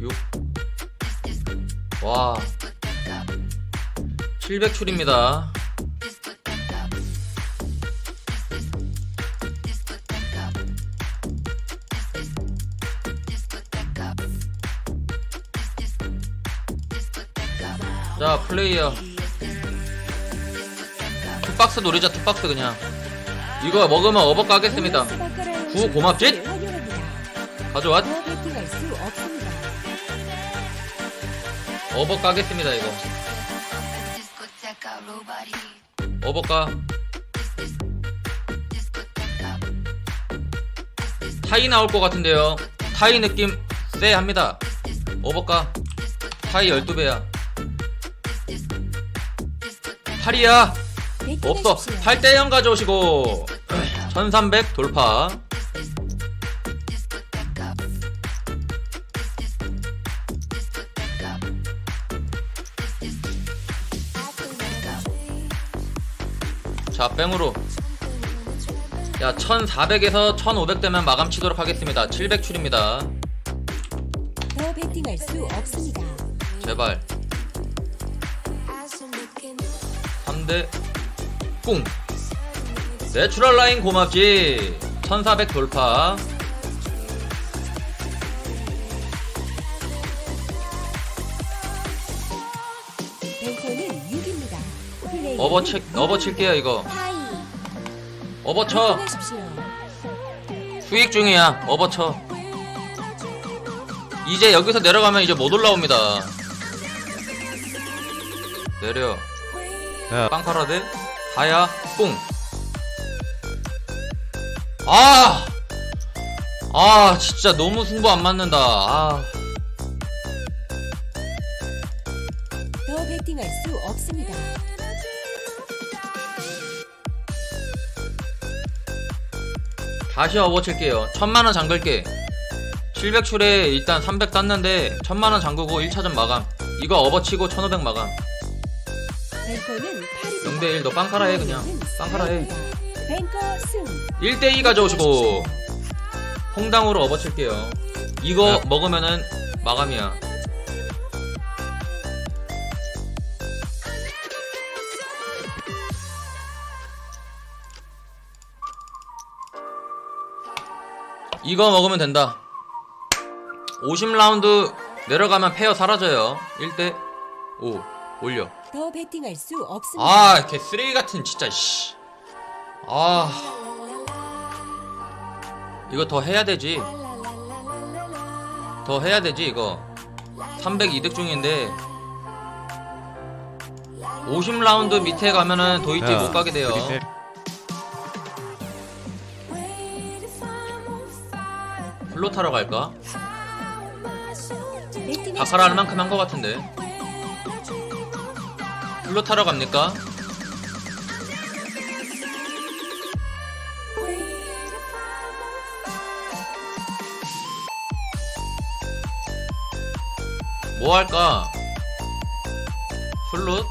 6. 와. 700출입니다. 자, 플레이어. 투박스 노리자, 투박스 그냥. 이거 먹으면 어버 까겠습니다. 구 고맙지? 가져와. 어버 까겠습니다, 이거. 어버 까. 타이 나올 것 같은데요. 타이 느낌 쎄 합니다. 어버 까. 타이 12배야. 8이야. 없어. 8대 0 가져오시고. 1300 돌파. 자, 뺑으로. 야, 1400에서 1500 되면 마감 치도록 하겠습니다. 700 출입니다. 더 배팅할 수 없습니다. 제발. 3대 꿍. 내추럴 라인 고맙지. 1400 돌파. 뱅커는 6입니다. 플레이. 어버 칠, 어버 칠게요, 이거. 어버 쳐. 수익 중이야. 어버 쳐. 이제 여기서 내려가면 이제 못 올라옵니다. 내려. 야. 빵카라데 다야 뿡. 아! 아, 진짜 너무 승부 안 맞는다. 아. 더 배팅할 수 없습니다. 다시 어버 칠게요. 천만원 잠글게. 700출에 일단 300 땄는데, 천만원 잠그고 1차전 마감. 이거 어버 치고 1500 마감. 뱅커는 8입니다. 0대1 너 빵카라 해, 그냥. 빵카라 해. 뱅커 승. 1대2 가져오시고, 홍당으로 어버 칠게요. 이거 야. 먹으면은 마감이야. 이거 먹으면 된다. 50라운드 내려가면 페어 사라져요. 1대 5 올려. 더 배팅할 수 없습니다. 아, 개 쓰레기 같은 진짜 씨. 아. 이거 더 해야 되지. 더 해야 되지 이거. 300 이득 중인데 50라운드 밑에 가면은 도이치 못 가게 돼요. 그림에 플로 타러 갈까? 바카라 할 만큼 한 것 같은데. 플로 타러 갑니까? 뭐 할까? 플룻?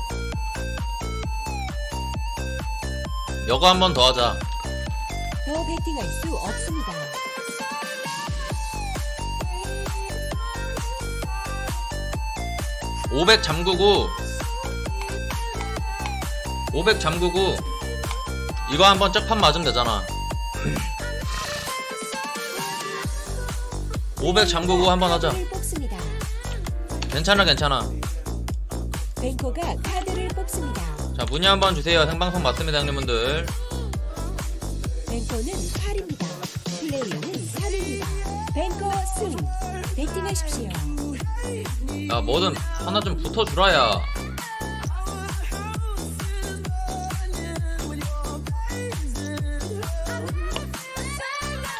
여거 한 번 더 하자. 더 배팅할 수 없습니다. (500) 잠그고 (500) 잠그고 이거 한번 쩍판 맞으면 되잖아 (500) 잠그고 한번 하자. 괜찮아 괜찮아 뱅커가 카드를 뽑습니다. 자 문의 한번 주세요 생방송 맞습니다 형님분들 뱅커는 8입니다. 플레이어는 3입니다. 뱅커 승. 배팅하십시오. 야 뭐든 하나 좀 붙어주라야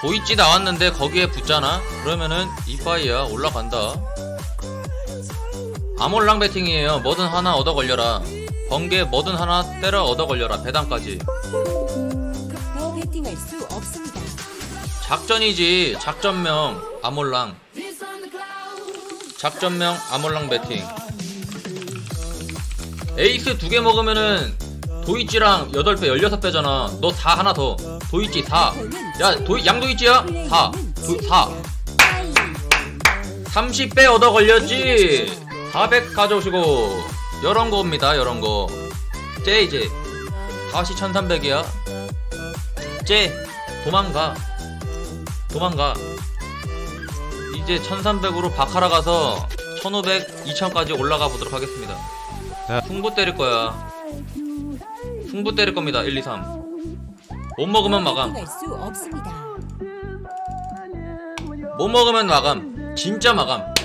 도이치 나왔는데 거기에 붙잖아 그러면은 이파이야 올라간다 아몰랑 배팅이에요 뭐든 하나 얻어 걸려라 번개 뭐든 하나 때려 얻어 걸려라 배당까지 더 배팅할 수 없습니다. 작전이지. 작전명 아몰랑. 작전명 아몰랑 배팅. 에이스 두 개 먹으면은 도이치랑 8배 16배잖아. 너 4 하나 더. 도이치 4 야, 도이, 양도이치야? 4 도, 4 타이. 30배 얻어 걸렸지. 400 가져오시고. 요런 거입니다 요런 거 쟤 이제 다시 1300이야. 쟤 도망가 도망가. 이제 1300으로 바카라 가서 1500 2000까지 올라가 보도록 하겠습니다. 자. 풍부 때릴 거야. 풍부 때릴 겁니다. 1 2 3못 먹으면 마감. 못 먹으면 마감. 진짜 마감